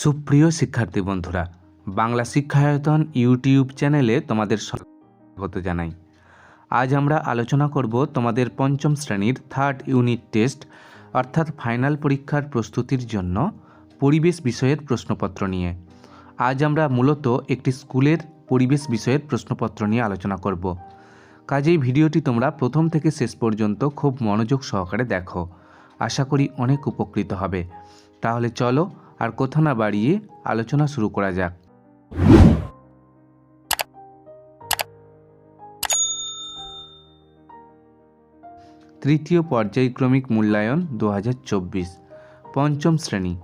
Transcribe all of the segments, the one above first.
সুপ্রিয় শিক্ষার্থী বন্ধুরা, বাংলা শিক্ষায়তন ইউটিউব চ্যানেলে তোমাদের স্বাগত জানাই। আজ আমরা আলোচনা করব তোমাদের পঞ্চম শ্রেণির থার্ড ইউনিট টেস্ট অর্থাৎ ফাইনাল পরীক্ষার প্রস্তুতির জন্য পরিবেশ বিষয়ের প্রশ্নপত্র নিয়ে। আজ আমরা মূলত একটি স্কুলের পরিবেশ বিষয়ের প্রশ্নপত্র নিয়ে আলোচনা করব। কাজেই ভিডিওটি তোমরা প্রথম থেকে শেষ পর্যন্ত খুব মনোযোগ সহকারে দেখো। আশা করি অনেক উপকৃত হবে। তাহলে চলো আর কথা না বাড়িয়ে আলোচনা শুরু করা যাক। তৃতীয় পর্যায়ক্রমিক মূল্যায়ন দু পঞ্চম শ্রেণি।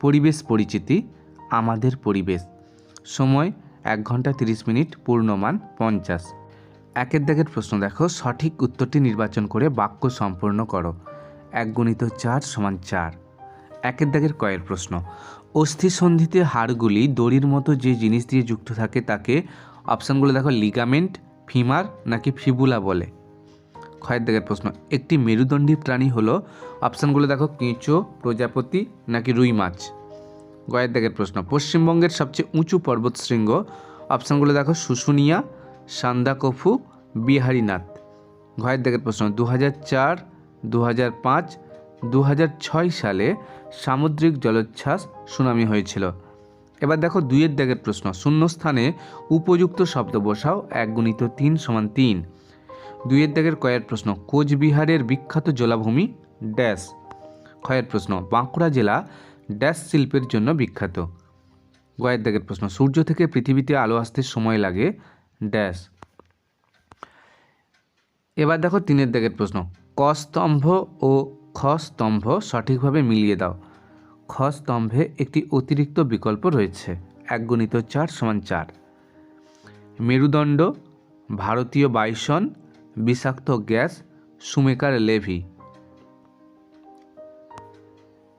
পরিবেশ পরিচিতি, আমাদের পরিবেশ। সময় এক ঘণ্টা তিরিশ মিনিট, পূর্ণমান পঞ্চাশ। একের দাগের প্রশ্ন দেখো, সঠিক উত্তরটি নির্বাচন করে বাক্য সম্পূর্ণ করো। এক গুণিত চার সমান চার। একের দাগের কয়ের প্রশ্ন। অস্থিসন্ধিতে হাড়গুলি দড়ির মতো যে জিনিস দিয়ে যুক্ত থাকে তাকে অপশানগুলো দেখো লিগামেন্ট ফিমার নাকি ফিবুলা বলে। ক্ষয়ের দাগের প্রশ্ন, একটি মেরুদণ্ডী প্রাণী হলো, অপশানগুলো দেখো, কেঁচো, প্রজাপতি নাকি রুই মাছ? গয়ের দাগের প্রশ্ন, পশ্চিমবঙ্গের সবচেয়ে উঁচু পর্বতশৃঙ্গ অপশানগুলো দেখো, শুশুনিয়া, সান্দাকফু, বিহারীনাথ। ঘয়ের দাগের প্রশ্ন দু হাজার চার দু হাজার পাঁচ দু হাজার ছয় সালে সামুদ্রিক জলোচ্ছ্বাস সুনামি হয়েছিল। এবার দেখো দুইয়ের দাগের প্রশ্ন। শূন্যস্থানে উপযুক্ত শব্দ বসাও এক গুণিত তিন সমান তিন। দুইয়ের দাগের কয়ের প্রশ্ন, কোচবিহারের বিখ্যাত জলাভূমি ড্যাশ? ক্ষয়ের প্রশ্ন, বাঁকুড়া জেলা ড্যাশ শিল্পের জন্য বিখ্যাত? গয়ের দাগের প্রশ্ন, সূর্য থেকে পৃথিবীতে আলো আসতে সময় লাগে ড্যাশ? এবার দেখো তিনের দাগের প্রশ্ন কস্তম্ভ ও খ স্তম্ভ সঠিকভাবে মিলিয়ে দাও। খ স্তম্ভে একটি অতিরিক্ত বিকল্প রয়েছে এক গণিত চার সমান চার। মেরুদণ্ড, ভারতীয় বাইসন, বিষাক্ত গ্যাস, সুমেকার লেভি।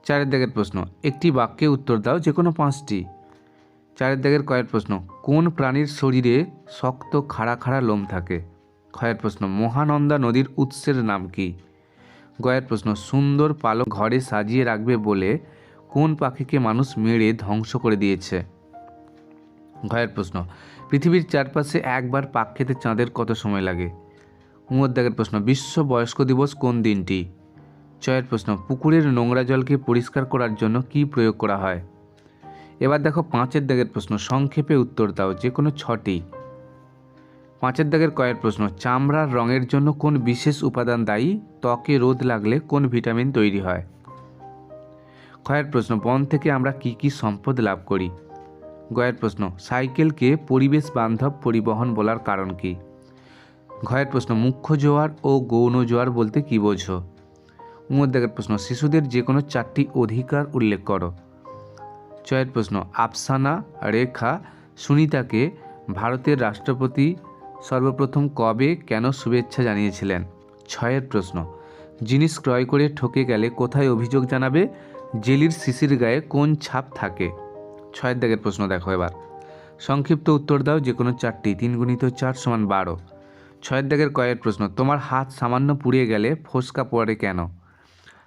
চারের দাগের প্রশ্ন, একটি বাক্যে উত্তর দাও যে কোনো পাঁচটি। চারের দাগের কয়ের প্রশ্ন, কোন প্রাণীর শরীরে শক্ত খাড়া খাড়া লোম থাকে? ক্ষয়ের প্রশ্ন, মহানন্দা নদীর উৎসের নাম কি? গয়ের প্রশ্ন, সুন্দর পালক ঘরে সাজিয়ে রাখবে বলে কোন পাখিকে মানুষ মেরে ধ্বংস করে দিয়েছে? ঘয়ের প্রশ্ন, পৃথিবীর চারপাশে একবার পাক খেতে চাঁদের কত সময় লাগে? উমর দাগের প্রশ্ন, বিশ্ব বয়স্ক দিবস কোন দিনটি? চয়ের প্রশ্ন, পুকুরের নোংরা জলকে পরিষ্কার করার জন্য কি প্রয়োগ করা হয়? এবার দেখো পাঁচের দাগের প্রশ্ন, সংক্ষেপে উত্তর দাও, যে কোনো ছটি। পাঁচের দাগের কয়ের প্রশ্ন, চামড়ার রঙের জন্য কোন বিশেষ উপাদান দায়ী? ত্বকে রোদ লাগলে কোন ভিটামিন তৈরি হয়? ক্ষয়ের প্রশ্ন, বন থেকে আমরা কি কি সম্পদ লাভ করি? গয়ের প্রশ্ন, সাইকেলকে পরিবেশ বান্ধব পরিবহন বলার কারণ কি? ঘয়ের প্রশ্ন, মুখ্য জোয়ার ও গৌণ জোয়ার বলতে কি বোঝো? উমর দাগের প্রশ্ন, শিশুদের যে কোনো চারটি অধিকার উল্লেখ করো। চয়ের প্রশ্ন, আফসানা রেখা সুনিতাকে ভারতের রাষ্ট্রপতি সর্বপ্রথম কবে কেন শুভেচ্ছা জানিয়েছিলেন? ছয়ের প্রশ্ন, জিনিস ক্রয় করে ঠকে গেলে কোথায় অভিযোগ জানাবে? জেলির শিশির গায়ে কোন ছাপ থাকে? ছয়ের দাগের প্রশ্ন দেখো এবার। সংক্ষিপ্ত উত্তর দাও, যে কোনো চারটি, তিন গুণিত চার সমান বারো। ছয়ের দাগের কয়ের প্রশ্ন, তোমার হাত সামান্য পুড়িয়ে গেলে ফোসকা পড়ে কেন?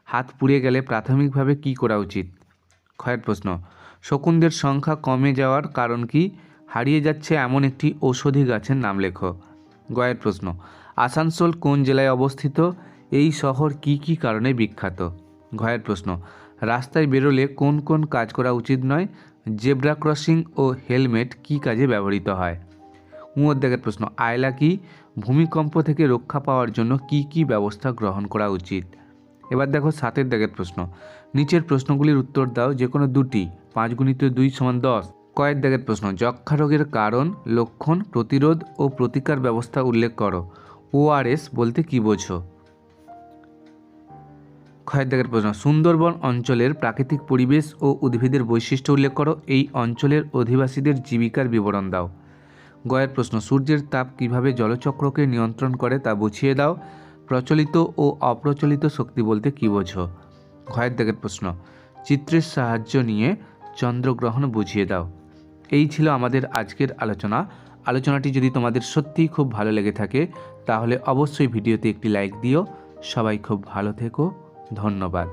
হাত পুড়িয়ে গেলে প্রাথমিকভাবে কি করা উচিত? ক্ষয়ের প্রশ্ন, শকুনদের সংখ্যা কমে যাওয়ার কারণ কি? হারিয়ে যাচ্ছে এমন একটি ঔষধি গাছের নাম লেখো। গয়ের প্রশ্ন, আসানসোল কোন জেলায় অবস্থিত? এই শহর কি কি কারণে বিখ্যাত? ঘয়ের প্রশ্ন, রাস্তায় বেরোলে কোন কোন কাজ করা উচিত নয়? জেব্রা ক্রসিং ও হেলমেট কি কাজে ব্যবহৃত হয়? উমর দাগের প্রশ্ন, আয়লা কি? ভূমিকম্প থেকে রক্ষা পাওয়ার জন্য কি কি ব্যবস্থা গ্রহণ করা উচিত? এবার দেখো সাতের দাগের প্রশ্ন, নিচের প্রশ্নগুলির উত্তর দাও যে কোনো দুটি, পাঁচ গুণিত দুই সমান দশ। কয়েক দাগের প্রশ্ন। যক্ষা রোগের কারণ, লক্ষণ, প্রতিরোধ ও প্রতিকার ব্যবস্থা উল্লেখ করো। ওআরএস বলতে কি বোঝো? ক্ষয়ের দাগের প্রশ্ন। সুন্দরবন অঞ্চলের প্রাকৃতিক পরিবেশ ও উদ্ভিদের বৈশিষ্ট্য উল্লেখ করো। এই অঞ্চলের অধিবাসীদের জীবিকার বিবরণ দাও। গয়ের প্রশ্ন। সূর্যের তাপ কীভাবে জলচক্রকে নিয়ন্ত্রণ করে তা বুঝিয়ে দাও। প্রচলিত ও অপ্রচলিত শক্তি বলতে কী বোঝো? ঘয়ের দাগের প্রশ্ন। চিত্রের সাহায্য নিয়ে চন্দ্রগ্রহণ বুঝিয়ে দাও। এই ছিল আমাদের আজকের আলোচনা। আলোচনাটি যদি তোমাদের সত্যিই খুব ভালো লেগে থাকে, তাহলে অবশ্যই ভিডিওতে একটি লাইক দিও। সবাই খুব ভালো থেকো। ধন্যবাদ।